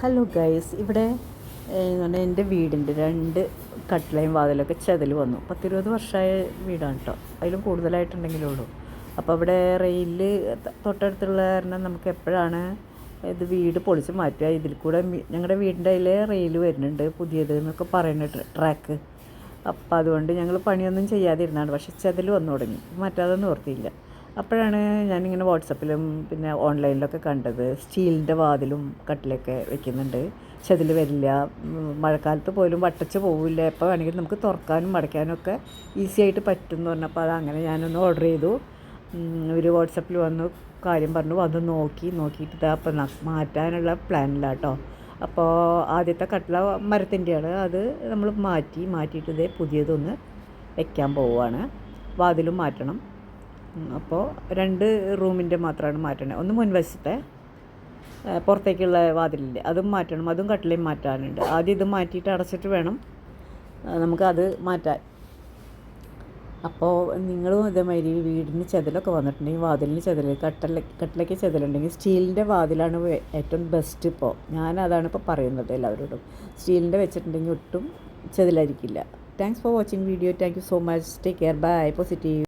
Hello guys ഇവിടെ എന്റെ വീടിന്റെ രണ്ട് കട്ടിലയും വാതിലൊക്കെ ചതിൽ വന്നു. പത്തിരുപത് വർഷമായ വീടാണ് കേട്ടോ അതിലും കൂടുതലായിട്ടുണ്ടെങ്കിലേ ഉള്ളൂ. അപ്പോൾ അവിടെ റെയിൽ തൊട്ടടുത്തുള്ള കാരണം നമുക്ക് എപ്പോഴാണ് ഇത് വീട് പൊളിച്ച് മാറ്റുക ഇതിൽ കൂടെ ഞങ്ങളുടെ വീടിന്റെ അതിൽ റെയിൽ വരുന്നുണ്ട് പുതിയത് എന്നൊക്കെ പറയുന്നുണ്ട് ട്രാക്ക്. അപ്പം അതുകൊണ്ട് ഞങ്ങൾ പണിയൊന്നും ചെയ്യാതിരുന്നാണ് പക്ഷെ ചതിൽ വന്നു തുടങ്ങി. മാറ്റാതെ നിവർത്തിയില്ല. അപ്പോഴാണ് ഞാനിങ്ങനെ വാട്സപ്പിലും പിന്നെ ഓൺലൈനിലൊക്കെ കണ്ടത്. സ്റ്റീലിന്റെ വാതിലും കട്ടിലൊക്കെ വെക്കുന്നുണ്ട്. പക്ഷെ അതിൽ വരില്ല. മഴക്കാലത്ത് പോലും വട്ടച്ച് പോവില്ല. എപ്പോൾ വേണമെങ്കിലും നമുക്ക് തുറക്കാനും മടക്കാനും ഒക്കെ ഈസി ആയിട്ട് പറ്റും എന്ന് പറഞ്ഞപ്പോൾ അത് അങ്ങനെ ഞാനൊന്ന് ഓർഡർ ചെയ്തു. ഒരു വാട്സപ്പിൽ വന്നു കാര്യം പറഞ്ഞു വന്ന് നോക്കി നോക്കിയിട്ട് ഇതാ അപ്പം മാറ്റാനുള്ള പ്ലാനിലാട്ടോ അപ്പോൾ ആദ്യത്തെ കട്ടില മരത്തിന്റെയാണ്. അത് നമ്മൾ മാറ്റി മാറ്റിയിട്ട് ഇതേ പുതിയതൊന്ന് വെക്കാൻ പോവുകയാണ്. വാതിലും മാറ്റണം. അപ്പോൾ രണ്ട് റൂമിന്റെ മാത്രമാണ് മാറ്റണത് ഒന്ന് മുൻവശത്തെ പുറത്തേക്കുള്ള വാതിലില്ല അതും മാറ്റണം. അതും കട്ടിലയും മാറ്റാനുണ്ട്. ആദ്യം ഇത് മാറ്റിയിട്ട് അടച്ചിട്ട് വേണം നമുക്ക് നമുക്കത് മാറ്റാൻ. അപ്പോൾ നിങ്ങളും ഇതേമാതിരി വീടിന് ചെതലൊക്കെ വന്നിട്ടുണ്ടെങ്കിൽ വാതിലിന് ചെതൽ കട്ടല കട്ടിലേക്ക് ചെതലുണ്ടെങ്കിൽ സ്റ്റീലിന്റെ വാതിലാണ് ഏറ്റവും ബെസ്റ്റ് ഇപ്പോൾ ഞാൻ അതാണ് ഇപ്പോൾ പറയുന്നത് എല്ലാവരോടും. സ്റ്റീലിന്റെ വെച്ചിട്ടുണ്ടെങ്കിൽ ഒട്ടും ചെതലായിരിക്കില്ല. Thanks for watching video thank you so much take care bye positive